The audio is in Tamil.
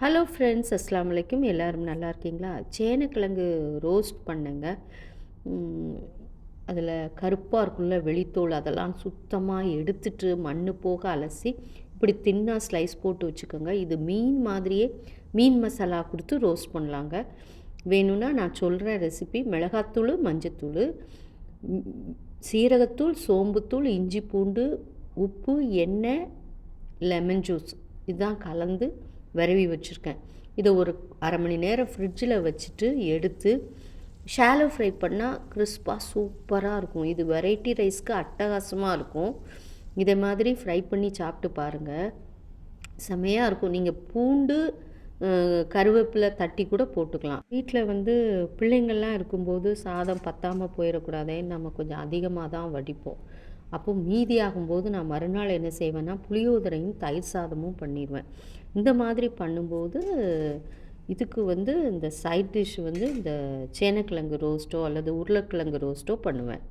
ஹலோ ஃப்ரெண்ட்ஸ் அஸ்லாம் வலைக்கும் எல்லோரும் நல்லா இருக்கீங்களா? சேனக்கிழங்கு ரோஸ்ட் பண்ணுங்க. அதில் கருப்பாக இருக்குள்ள வெளித்தோல் அதெல்லாம் சுத்தமாக எடுத்துட்டு மண் போக அலசி இப்படி தின்னாக ஸ்லைஸ் போட்டு வச்சுக்கோங்க. இது மீன் மாதிரியே மீன் மசாலா கொடுத்து ரோஸ்ட் பண்ணலாங்க. வேணும்னா நான் சொல்கிற ரெசிபி மிளகாத்தூள் மஞ்சத்தூள் சீரகத்தூள் சோம்புத்தூள் இஞ்சி பூண்டு உப்பு எண்ணெய் லெமன் ஜூஸ் இதுதான் கலந்து விரவி வச்சுருக்கேன். இதை ஒரு அரை மணி நேரம் ஃப்ரிட்ஜில் வச்சுட்டு எடுத்து ஷாலோ ஃப்ரை பண்ணால் கிறிஸ்பாக சூப்பராக இருக்கும். இது வெரைட்டி ரைஸ்க்கு அட்டகாசமாக இருக்கும். இதை மாதிரி ஃப்ரை பண்ணி சாப்பிட்டு பாருங்கள் செமையாக இருக்கும். நீங்கள் பூண்டு கருவேப்பிலை தட்டி கூட போட்டுக்கலாம். வீட்டில் வந்து பிள்ளைங்கள்லாம் இருக்கும்போது சாதம் பத்தாமல் போயிடக்கூடாதேன்னு நம்ம கொஞ்சம் அதிகமாக தான் வடிப்போம். அப்போ மீதி ஆகும்போது நான் மறுநாள் என்ன செய்வேன்னா புளியோதரையும் தயிர் சாதமும் பண்ணிடுவேன் இந்த மாதிரி பண்ணும்போது இதுக்கு வந்து இந்த சைட் டிஷ் வந்து இந்த சேனக்கிழங்கு ரோஸ்ட்டோ அல்லது உருளைக்கிழங்கு ரோஸ்ட்டோ பண்ணுவேன்.